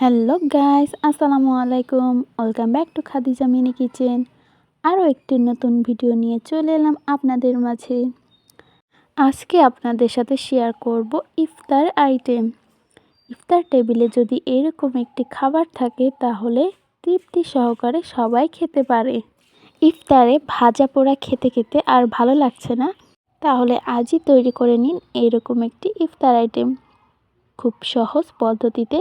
Hello guys আসসালামু আলাইকুম welcome back to Khadija mini kitchen আরও একটি নতুন ভিডিও নিয়ে চলে এলাম আপনাদের মাঝে। আজকে আপনাদের সাথে শেয়ার করব ইফতার আইটেম ইফতার টেবিলে যদি এরকম একটি খাবার থাকে, তাহলে তৃপ্তি সহকারে সবাই খেতে পারে। ইফতারে ভাজা পোড়া খেতে খেতে আর ভালো লাগছে না? তাহলে আজই তৈরি করে নিন এরকম একটি ইফতার আইটেম খুব সহজ পদ্ধতিতে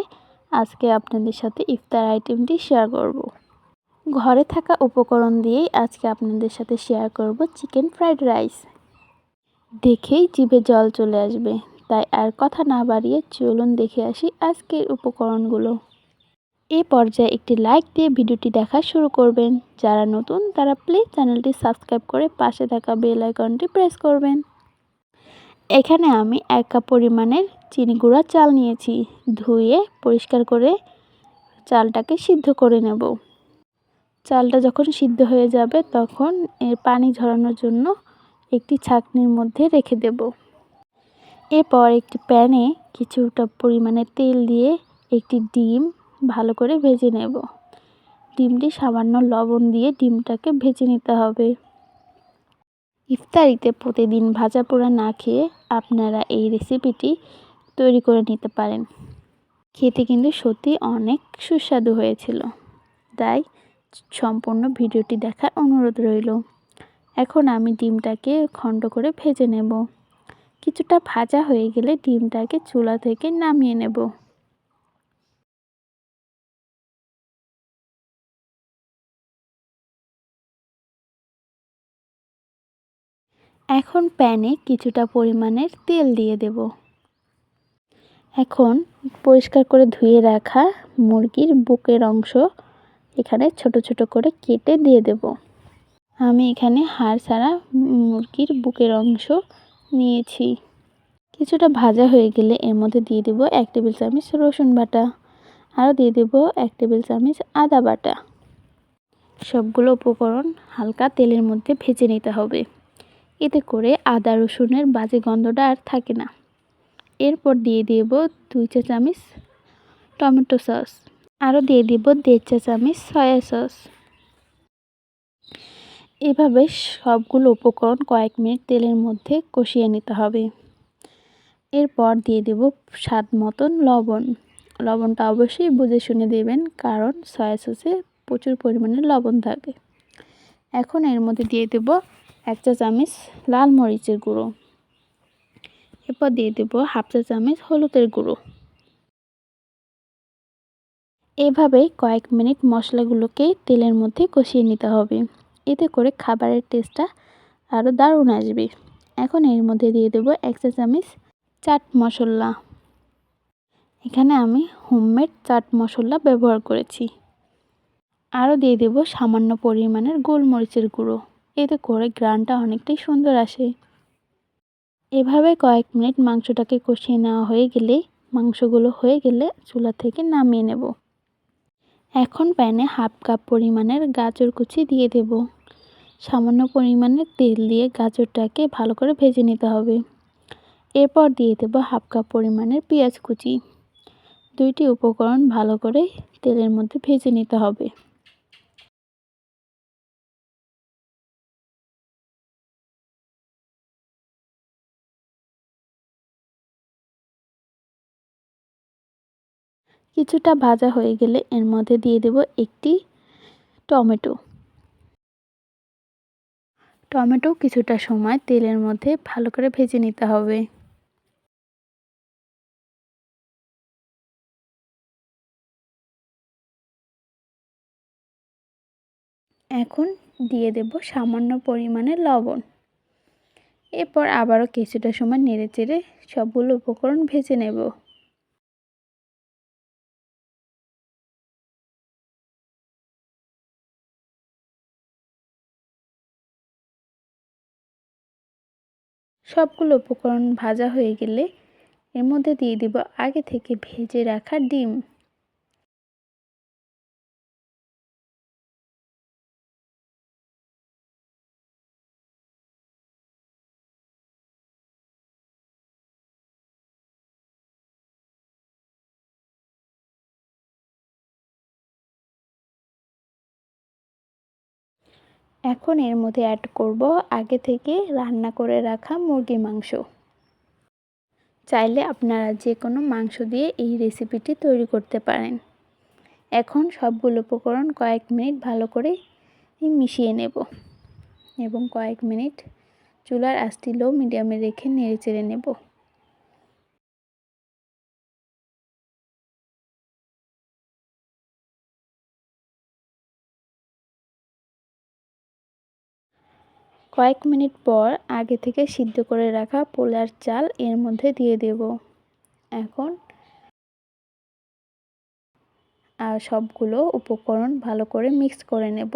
আজকে আপনাদের সাথে ইফতার আইটেমটি শেয়ার করব। ঘরে থাকা উপকরণ দিয়েই আজকে আপনাদের সাথে শেয়ার করব চিকেন ফ্রাইড রাইস। দেখেই জিভে জল চলে আসবে, তাই আর কথা না বাড়িয়ে চলুন দেখে আসি আজকের উপকরণগুলো। এ পর্যায়ে একটি লাইক দিয়ে ভিডিওটি দেখা শুরু করবেন। যারা নতুন, তারা প্লিজ চ্যানেলটি সাবস্ক্রাইব করে পাশে থাকা বেল আইকনটি প্রেস করবেন। এখানে আমি এক কাপ পরিমাণের চিনি গুঁড়া চাল নিয়েছি। ধুয়ে পরিষ্কার করে চালটাকে সিদ্ধ করে নেব। চালটা যখন সিদ্ধ হয়ে যাবে তখন এর পানি ঝরানোর জন্য একটি ছাকনির মধ্যে রেখে দেব। এরপর একটি প্যানে কিছুটা পরিমাণে তেল দিয়ে একটি ডিম ভালো করে ভেজে নেব। ডিমটি সামান্য লবণ দিয়ে ডিমটাকে ভেজে নিতে হবে। ইফতারিতে প্রতিদিন ভাজা পোড়া না খেয়ে আপনারা এই রেসিপিটি তৈরি করে নিতে পারেন। খেতে কিন্তু সত্যি অনেক সুস্বাদু হয়েছিল। তাই সম্পূর্ণ ভিডিওটি দেখার অনুরোধ রইল। এখন আমি ডিমটাকে খণ্ড করে ভেজে নেব। কিছুটা ভাজা হয়ে গেলে ডিমটাকে চুলা থেকে নামিয়ে নেব। এখন প্যানে কিছুটা পরিমাণের তেল দিয়ে দেব। এখন পরিষ্কার করে ধুয়ে রাখা মুরগির বুকের অংশ এখানে ছোট ছোট করে কেটে দিয়ে দেব। আমি এখানে হাড় ছাড়া মুরগির বুকের অংশ নিয়েছি। কিছুটা ভাজা হয়ে গেলে এর মধ্যে দিয়ে দেব এক টেবিল চামচ রসুন বাটা। আরও দিয়ে দেব এক টেবিল চামচ আদা বাটা। সবগুলো উপকরণ হালকা তেলের মধ্যে ভেজে নিতে হবে। এতে করে আদা, রসুনের বাজে গন্ধটা আর থাকে না। এরপর দিয়ে দেব দুই চা চামচ টমেটো সস। আরও দিয়ে দিব দেড় চা চামচ সয়া সস। এভাবে সবগুলো উপকরণ কয়েক মিনিট তেলের মধ্যে কষিয়ে নিতে হবে। এরপর দিয়ে দেব স্বাদ মতন লবণ। লবণটা অবশ্যই বুঝে শুনে দেবেন, কারণ সয়া সসে প্রচুর পরিমাণে লবণ থাকে। এখন এর মধ্যে দিয়ে দেব এক চা চামচ লাল মরিচের গুঁড়ো। এরপর দিয়ে দেব হাফ চা চামচ হলুদের গুঁড়ো। এভাবেই কয়েক মিনিট মশলাগুলোকে তেলের মধ্যে কষিয়ে নিতে হবে। এতে করে খাবারের টেস্টটা আরও দারুণ আসবে। এখন এর মধ্যে দিয়ে দেব এক চা চামচ চাট মশলা। এখানে আমি হোমমেড চাট মশলা ব্যবহার করেছি। আরও দিয়ে দেব সামান্য পরিমাণের গোলমরিচের গুঁড়ো। এতে করে গ্রানটা অনেকটাই সুন্দর আসে। এভাবে কয়েক মিনিট মাংসটাকে কষিয়ে নেওয়া হয়ে গেলে, মাংসগুলো হয়ে গেলে চুলা থেকে নামিয়ে নেব। এখন প্যানে হাফ কাপ পরিমাণের গাজর কুচি দিয়ে দেব। সামান্য পরিমাণের তেল দিয়ে গাজরটাকে ভালো করে ভেজে নিতে হবে। এরপর দিয়ে দেব হাফ কাপ পরিমাণের পেঁয়াজ কুচি। দুইটি উপকরণ ভালো করে তেলের মধ্যে ভেজে নিতে হবে। কিছুটা ভাজা হয়ে গেলে এর মধ্যে দিয়ে দেব একটি টমেটো। টমেটো কিছুটা সময় তেলের মধ্যে ভালো করে ভেজে নিতে হবে। এখন দিয়ে দেব সামান্য পরিমাণে লবণ। এরপর আবারও কিছুটা সময় নেড়ে চেড়ে সবগুলো উপকরণ ভেজে নেব। সবগুলো উপকরণ ভাজা হয়ে গেলে এর মধ্যে দিয়ে দিব আগে থেকে ভেজে রাখা ডিম। এখন এর মধ্যে অ্যাড করব আগে থেকে রান্না করে রাখা মুরগি মাংস। চাইলে আপনারা যে কোনো মাংস দিয়ে এই রেসিপিটি তৈরি করতে পারেন। এখন সবগুলো উপকরণ কয়েক মিনিট ভালো করে মিশিয়ে নেব এবং কয়েক মিনিট চুলার আঁচটি লো মিডিয়ামে রেখে নেড়ে চেড়ে নেব। কয়েক মিনিট পর আগে থেকে সিদ্ধ করে রাখা পোলার চাল এর মধ্যে দিয়ে দেব। এখন আর সবগুলো উপকরণ ভালো করে মিক্স করে নেব।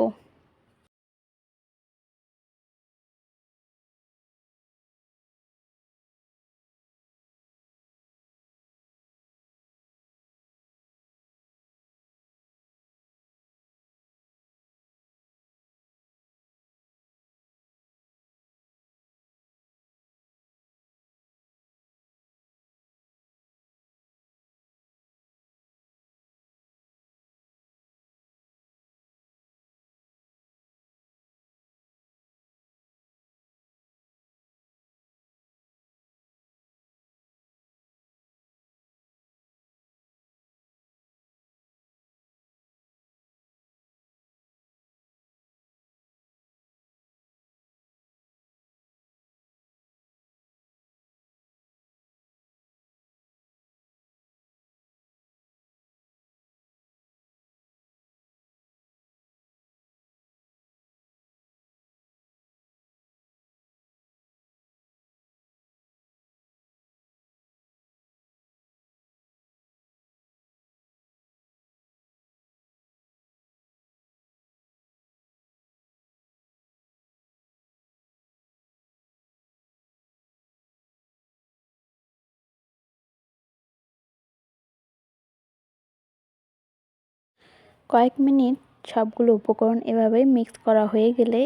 কয়েক মিনিট সবগুলো উপকরণ এভাবে মিক্স করা হয়ে গেলে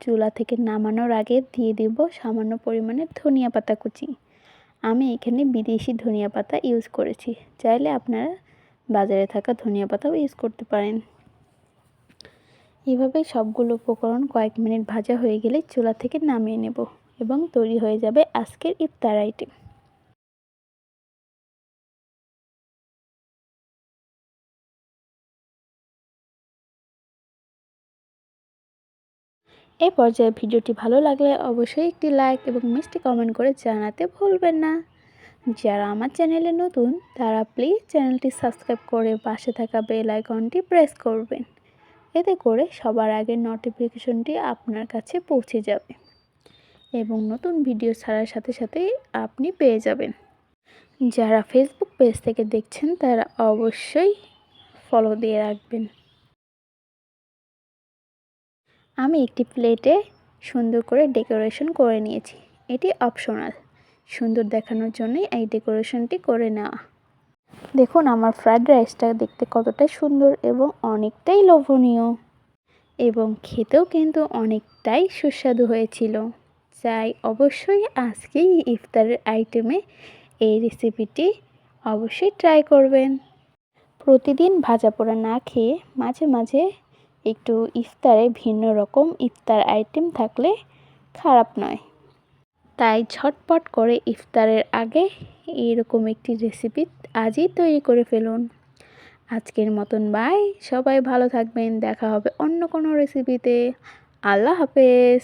চুলা থেকে নামানোর আগে দিয়ে দেব সামান্য পরিমাণে ধনিয়া পাতা কুচি। আমি এখানে বিদেশি ধনিয়া পাতা ইউজ করেছি। চাইলে আপনারা বাজারে থাকা ধনিয়া পাতাও ইউজ করতে পারেন। এভাবে সবগুলো উপকরণ কয়েক মিনিট ভাজা হয়ে গেলে চুলা থেকে নামিয়ে নেব এবং তৈরি হয়ে যাবে আজকের ইফতার আইটেম। এই পর্যায়ে ভিডিওটি ভালো লাগলে অবশ্যই একটি লাইক এবং মিষ্টি কমেন্ট করে জানাতে ভুলবেন না। যারা আমার চ্যানেলে নতুন, তারা প্লিজ চ্যানেলটি সাবস্ক্রাইব করে পাশে থাকা বেল আইকনটি প্রেস করবেন। এতে করে সবার আগে নোটিফিকেশনটি আপনার কাছে পৌঁছে যাবে এবং নতুন ভিডিও ছাড়ার সাথে সাথেই আপনি পেয়ে যাবেন। যারা ফেসবুক পেজ থেকে দেখছেন, তারা অবশ্যই ফলো দিয়ে রাখবেন। আমি একটি প্লেটে সুন্দর করে ডেকোরেশন করে নিয়েছি। এটি অপশনাল। সুন্দর দেখানোর জন্যই এই ডেকোরেশনটি করে নেওয়া। দেখুন, আমার ফ্রায়েড রাইসটা দেখতে কতটা সুন্দর এবং অনেকটাই লোভনীয়। এবং খেতেও কিন্তু অনেকটাই সুস্বাদু হয়েছিল। চাই অবশ্যই আজকেই ইফতারের আইটেমে এই রেসিপিটি অবশ্যই ট্রাই করবেন। প্রতিদিন ভাজা পোড়া না খেয়ে মাঝে মাঝে একটু ইফতারে ভিন্ন রকম ইফতার আইটেম থাকলে খারাপ নয়। তাই ঝটপট করে ইফতারের আগে এরকম একটি রেসিপি আজই তৈরি করে ফেলুন। আজকের মতন বাই সবাই ভালো থাকবেন। দেখা হবে অন্য কোনো রেসিপিতে আল্লাহ হাফেজ।